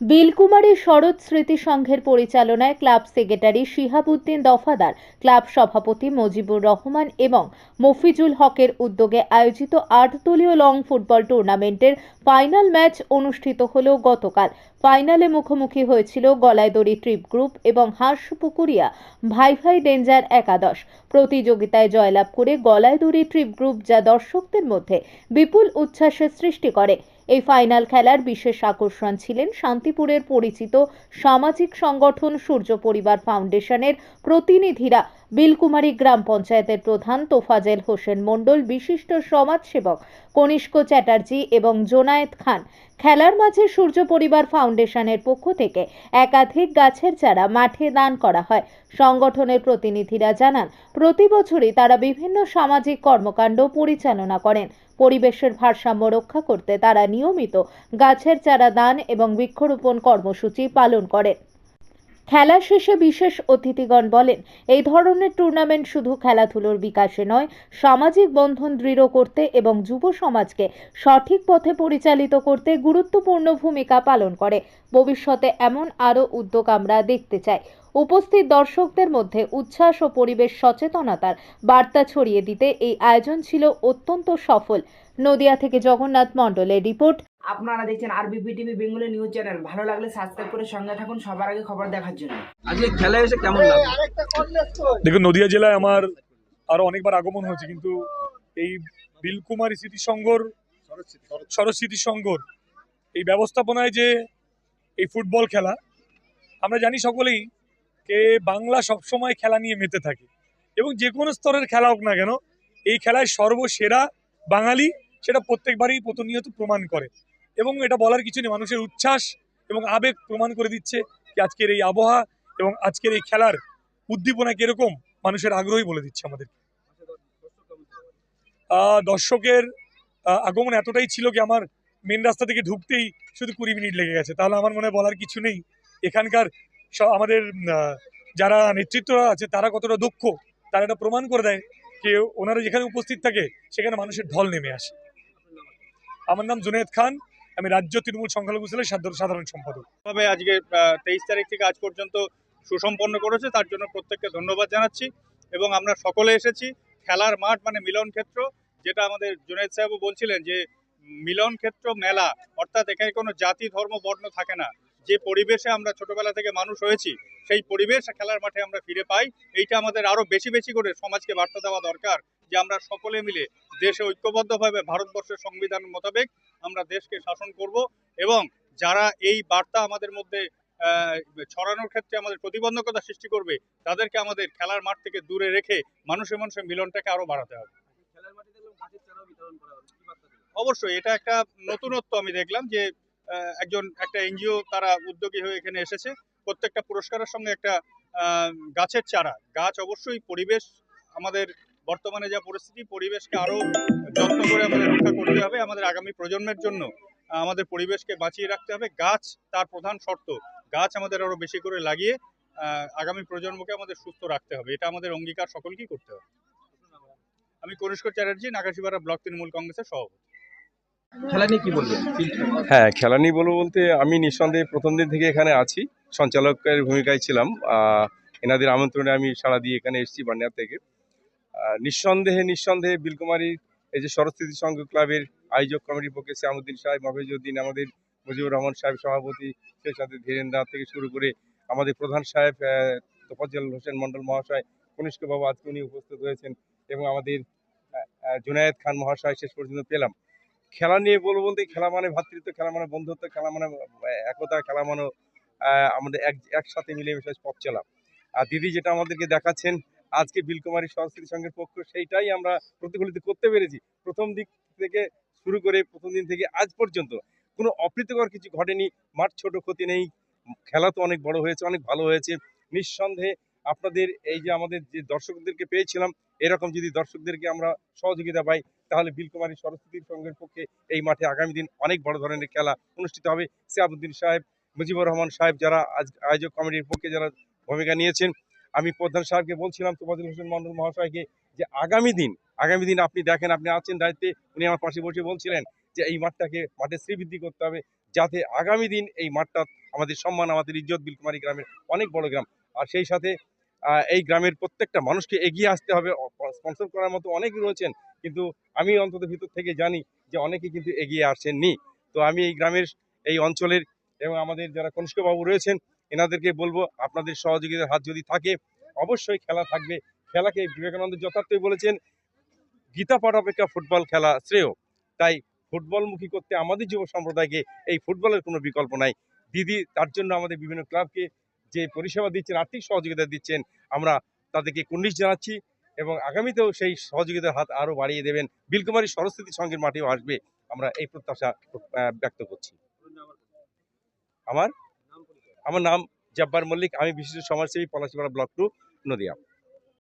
বিলকুমারী শরৎ স্মৃতি সংঘের পরিচালনায় club secretary Shihabuddin Dafadar, club সভাপতি মজিবুর রহমান এবং মফিজুল হকের উদ্যোগে আয়োজিত আট দলীয় লং ফুটবল টুর্নামেন্টের ফাইনাল ম্যাচ অনুষ্ঠিত হল গতকাল। ফাইনালে মুখোমুখি হয়েছিল গলাইদড়ি ট্রিপ গ্রুপ এবং হাঁসপুকুরিয়া ভাই ভাই ডেঞ্জার একাদশ। প্রতিযোগিতায় জয়লাভ করে গলাইদড়ি ট্রিপ গ্রুপ যা দর্শকদের মধ্যে বিপুল উচ্ছ্বাসের সৃষ্টি করে। এই ফাইনাল খেলার বিশেষ আকর্ষণ ছিলেন শান্তিপুরের পরিচিত সামাজিক সংগঠন সূর্য পরিবার ফাউন্ডেশনের প্রতিনিধিরা। বিলকুমারী গ্রাম পঞ্চায়েতের প্রধান তোফাজেল হোসেন মণ্ডল, বিশিষ্ট সমাজসেবক কনিষ্ক চ্যাটার্জি এবং জোনায়েত খান। খেলার মাঝে সূর্য পরিবার ফাউন্ডেশনের পক্ষ থেকে একাধিক গাছের চারা মাঠে দান করা হয়। সংগঠনের প্রতিনিধিরা জানান প্রতি বছরই তারা বিভিন্ন সামাজিক কর্মকাণ্ড পরিচালনা করেন। পরিবেশের ভারসাম্য রক্ষা করতে তারা নিয়মিত গাছের চারা দান এবং বৃক্ষরোপণ কর্মসূচি পালন করেন। খেলা শেষে বিশেষ অতিথিগণ বলেন, এই ধরনের টুর্নামেন্ট শুধু খেলাধুলোর বিকাশে নয়, সামাজিক বন্ধন দৃঢ় করতে এবং যুব সমাজকে সঠিক পথে পরিচালিত করতে গুরুত্বপূর্ণ ভূমিকা পালন করে। ভবিষ্যতে এমন আরও উদ্যোগ আমরা দেখতে চাই। উপস্থিত দর্শকদের মধ্যে উচ্ছ্বাস ও পরিবেশ সচেতনতার বার্তা ছড়িয়ে দিতে এই আয়োজন ছিল অত্যন্ত সফল। নদিয়া থেকে জগন্নাথ মণ্ডলের রিপোর্ট। আপনারা দেখছেন RBP TV Bengali news channel ভালো লাগলে সাবস্ক্রাইব করে সঙ্গে থাকুন। সবার আগে খবর দেখার জন্য। আজকে খেলা এসে কেমন লাগল? দেখুন নদিয়া জেলায় আমার আরও অনেকবার আগমন হয়েছে কিন্তু এই বিলকুমারী স্মৃতি সংঘর সরস্বতী সংঘর এই ব্যবস্থাপনায় যে এই ফুটবল খেলা আমরা জানি সকলেই যে বাংলা সবসময় খেলা নিয়ে মেতে থাকে। এবং যে কোনো স্তরের খেলা হোক না কেন এই খেলায় সর্বসেরা বাঙালি সেটা প্রত্যেকবারই প্রতিনিয়ত প্রমাণ করে। এবং এটা বলার কিছু নেই, মানুষের উচ্ছ্বাস এবং আবেগ প্রমাণ করে দিচ্ছে যে আজকের এই আবহাওয়া এবং আজকের এই খেলার উদ্দীপনা কীরকম, মানুষের আগ্রহী বলে দিচ্ছে আমাদের দর্শকের আগমন এতটাই ছিল কি আমার মেন রাস্তা থেকে ঢুকতেই শুধু কুড়ি মিনিট লেগে গেছে। তাহলে আমার মনে বলার কিছু নেই। এখানকার আমাদের যারা নেতৃত্বরা আছে তারা কতটা দক্ষ, তারা এটা প্রমাণ করে দেয় যে ওনারা যেখানে উপস্থিত থাকে সেখানে মানুষের ঢল নেমে আসে। আমার নাম জুনেদ খান। আমি রাজ্য তৃণমূল সংখ্যালঘু সেলের সাধারণ- সম্পাদক। তবে আজকে তেইশ তারিখ থেকে আজ পর্যন্ত সুসম্পন্ন করেছে, তার জন্য প্রত্যেককে ধন্যবাদ জানাচ্ছি। এবং আমরা সকলে এসেছি, খেলার মাঠ মানে মিলন ক্ষেত্র, যেটা আমাদের জুনেদ সাহেবও বলছিলেন যে, মিলন ক্ষেত্র মেলা, অর্থাৎ এখানে কোনো জাতি, ধর্ম, বর্ণ থাকে না। যে পরিবেশে আমরা ছোটবেলা থেকে মানুষ হয়েছি সেই পরিবেশ খেলার মাঠে আমরা ফিরে পাই। এইটা আমাদের আরও বেশি বেশি করে সমাজকে বার্তা দেওয়া দরকার যে আমরা সকলে মিলে দেশে ঐক্যবদ্ধভাবে ভারতবর্ষের সংবিধান মোতাবেক আমরা দেশকে শাসন করব এবং যারা এই বার্তা আমাদের মধ্যে ছড়ানোর ক্ষেত্রে আমাদের প্রতিবন্ধকতা সৃষ্টি করবে তাদেরকে আমাদের খেলার মাঠ থেকে দূরে রেখে মানুষের মানুষের মিলনটাকে আরও বাড়াতে হবে। অবশ্যই এটা একটা নতুনত্ব আমি দেখলাম যে একজন একটা এনজিও তারা উদ্যোগী হয়ে এখানে এসেছে। প্রত্যেকটা পুরস্কারের সঙ্গে একটা গাছের চারা। গাছ অবশ্যই পরিবেশ, আমাদের বর্তমানে যা পরিস্থিতি, পরিবেশকে আরও যত্ন করে আমাদের রক্ষা করতে হবে আমাদের আগামী প্রজন্মের জন্য। আমাদের পরিবেশকে বাঁচিয়ে রাখতে হবে। গাছ তার প্রধান শর্ত। গাছ আমাদের আরও বেশি করে লাগিয়ে আগামী প্রজন্মকে আমাদের সুস্থ রাখতে হবে। এটা আমাদের অঙ্গীকার সকলকেই করতে হবে। আমি কনিষ্ক চ্যাটার্জি, নাগাশিপাড়া ব্লক তৃণমূল কংগ্রেসের সভাপতি। হ্যাঁ খেলা নিয়ে বলব বলতে আমি নিঃসন্দেহে প্রথম দিন থেকে এখানে আছি। সঞ্চালকের ভূমিকায় ছিলাম। এনাদের আমন্ত্রণে আমি সাড়া দিয়ে এখানে এসেছি বান্ডিয়া থেকে। নিঃসন্দেহে নিঃসন্দেহে বিলকুমারী, এই যে সরস্বতী সংঘ ক্লাবের আয়োজক কমিটির পক্ষে শ্যামুদ্দিন সাহেব মফিজুদ্দিন আমাদের মুজিবুর রহমান সাহেব সভাপতি, সেই সাথে ধীরেন্দা থেকে শুরু করে আমাদের প্রধান সাহেব তোফাজ্জল হোসেন মন্ডল মহাশয়, কনিষ্ক বাবু আজকে উনি উপস্থিত হয়েছেন এবং আমাদের জুনায়েদ খান মহাশয় শেষ পর্যন্ত পেলাম। খেলা নিয়ে বলব বলতে, খেলা মানে ভ্রাতৃত্ব খেলা মানে বন্ধুত্ব, খেলা মানে একতা, খেলা মানে আমাদের এক, একসাথে মিলেমিশে পথ চলা। আর দিদি যেটা আমাদেরকে দেখাচ্ছেন, আজকে বিলকুমারী সরস্বতী সংঘের পক্ষ, সেইটাই আমরা প্রতিফলিত করতে পেরেছি। প্রথম দিক থেকে শুরু করে প্রথম দিন থেকে আজ পর্যন্ত কোনো অপ্রীতিকর কিছু ঘটেনি, মাঠ ছোট ক্ষতি নেই, খেলা তো অনেক বড় হয়েছে, অনেক ভালো হয়েছে। নিঃসন্দেহে আপনাদের এই যে আমাদের যে দর্শকদেরকে পেয়েছিলাম, এরকম যদি দর্শকদেরকে আমরা সহযোগিতা পাই তাহলে বিলকুমারী সরস্বতীর সংঘের পক্ষে এই মাঠে আগামী দিন অনেক বড় ধরনের খেলা অনুষ্ঠিত হবে। সিয়াবুদ্দিন সাহেব, মুজিবুর রহমান সাহেব যারা আজ আয়োজক কমিটির পক্ষে যারা ভূমিকা নিয়েছেন, আমি প্রধান সাহেবকে বলছিলাম তোফাজুল হোসেন মন্ডল মহাশয়কে যে আগামী দিন আগামী দিন আপনি দেখেন, আপনি আছেন দায়িত্বে, উনি আমার পাশে বসে বলছিলেন যে এই মাঠটাকে মাঠে শ্রীবৃদ্ধি করতে হবে যাতে আগামী দিন এই মাঠটা আমাদের সম্মান, আমাদের ইজ্জত বিলকুমারী গ্রামের অনেক বড় গ্রাম। আর সেই সাথে এই গ্রামের প্রত্যেকটা মানুষকে এগিয়ে আসতে হবে। স্পন্সর করার মতো অনেকে রয়েছেন, কিন্তু আমি অন্তত ভিতর থেকে জানি যে অনেকে কিন্তু এগিয়ে আসেননি। তো আমি এই গ্রামের এই অঞ্চলের এবং আমাদের যারা কনিষ্কবাবু রয়েছেন, এনাদেরকে বলব, আপনাদের সহযোগিতার হাত যদি থাকে, অবশ্যই খেলা থাকবে। খেলাকে বিবেকানন্দ যথার্থই বলেছেন, গীতা পাঠ অপেক্ষা ফুটবল খেলা শ্রেয়। তাই ফুটবলমুখী করতে আমাদের যুব সম্প্রদায়কে এই ফুটবলের কোনো বিকল্প নাই। দিদি, তার জন্য আমাদের বিভিন্ন ক্লাবকে যে পরিষেবা দিচ্ছেন, আর্থিক সহযোগিতা দিচ্ছেন, আমরা তাদেরকে কুন্ডিশ জানাচ্ছি এবং আগামীতেও সেই সহযোগিতার হাত আরও বাড়িয়ে দেবেন। বিলকুমারী সরস্বতী সঙ্গের মাঠেও আসবে। আমরা এই প্রত্যাশা ব্যক্ত করছি। আমার? আমার নাম জব্বার মল্লিক। আমি বিশিষ্ট সমাজসেবী, পলাশিপাড়া ব্লক টু নদিয়া।